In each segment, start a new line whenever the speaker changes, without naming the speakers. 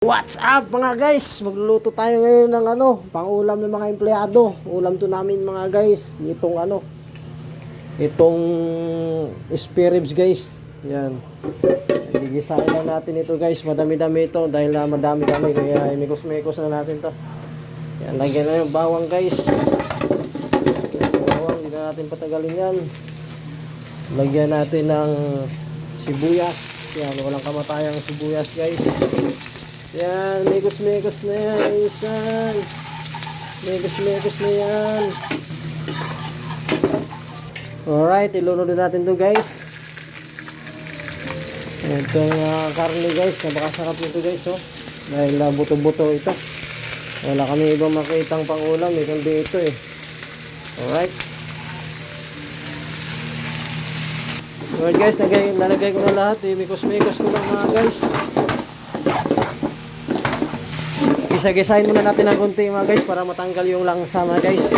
What's up mga guys? Magluluto tayo ngayon ng ano, pang-ulam ng mga empleyado. Ulam to namin mga guys, itong ano, itong spare ribs guys. Yan. Gigisain lang natin ito guys, madami-dami ito dahil uh, madami kami kaya mikos-mikos na natin to. Yan, lagyan na yung bawang guys. Bawang, hindi na natin patagalin yan. Lagyan natin ng sibuyas. Yan, walang kamatayang sibuyas guys. Yan, mekos-mekos na yan, insan. Mekos-mekos na yan. Alright, ilunod na natin to guys. Itong uh, karne guys, napakasarap nito guys, oh. Dahil uh, buto-buto ito. Wala kami ibang makitang pangulam, eh, kundi ito eh. Alright. Alright guys, nagay, nalagay ko na lahat, eh. Mikos-mikos ko lang mga guys. Gisa-gisahin muna natin ng konti mga guys para matanggal yung langsa mga guys.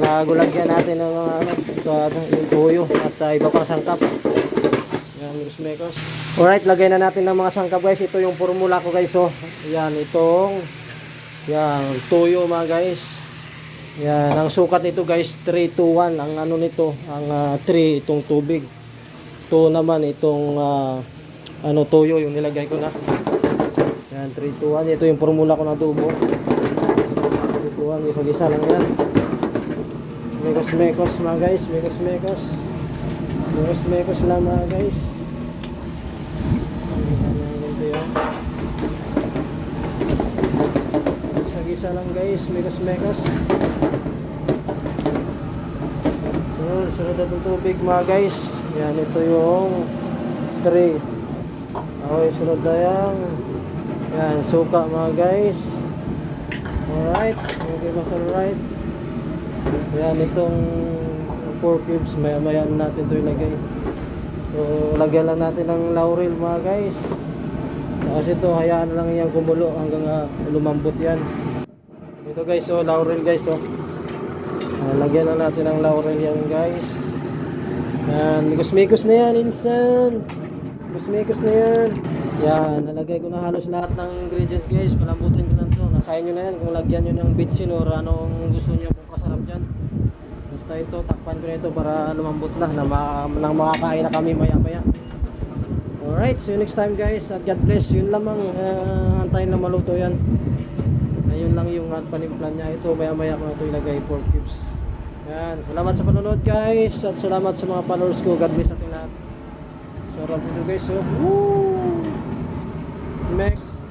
Nagulagyan natin ng mga ano, ito, yung tuyo at uh, iba pang sangkap. Yan, mekos. Alright, lagay na natin ng mga sangkap guys. Ito yung formula ko guys. Oh. Yan, itong yan, tuyo mga guys. Yan, ang sukat nito guys, 3 to 1. Ang ano nito, ang 3 itong tubig. 2 naman itong ah, ano tuyo yung nilagay ko na. Yan, 3 to 1. Ito yung formula ko na tubo. 3 to 1. Isa-gisa lang yan. Mekos-mekos mga guys. Mekos-mekos. Mekos-mekos lang mga guys. Yan, yan, ganito yan. Isa-gisa lang guys. Mekos-mekos. Yun, sunod na tubig mga guys. Yan, ito yung 3. Okay, sunod na yan. Yan, suka mga guys. Alright, okay mas alright. Yan, itong 4 cubes, maya maya natin ito ilagay. So, lagyan lang natin ng laurel mga guys. Kasi ito, hayaan na lang yan kumulo hanggang ah, lumambot yan. Ito guys, so laurel guys, so. Ah, lagyan lang natin ng laurel yan guys. Yan, mikos-mikos na yan, insan. Mikos-mikos na yan. Yan, nalagay ko na halos lahat ng ingredients guys. Palambutin ko lang to. Nasa inyo na yan kung lagyan nyo ng bitchin or anong gusto nyo kung kasarap dyan. Basta ito, takpan ko na ito para lumambot na. Na, ma- nang makakain na kami maya maya. Alright, see you next time guys. At God bless. Yun lamang, uh, antayin lang maluto yan. Ayun lang yung panimplan niya. Ito, maya maya ko na ito ilagay 4 cubes. Yan, salamat sa panonood guys. At salamat sa mga followers ko. God bless ating lahat. Sarap ito guys. Oh. Woo! next.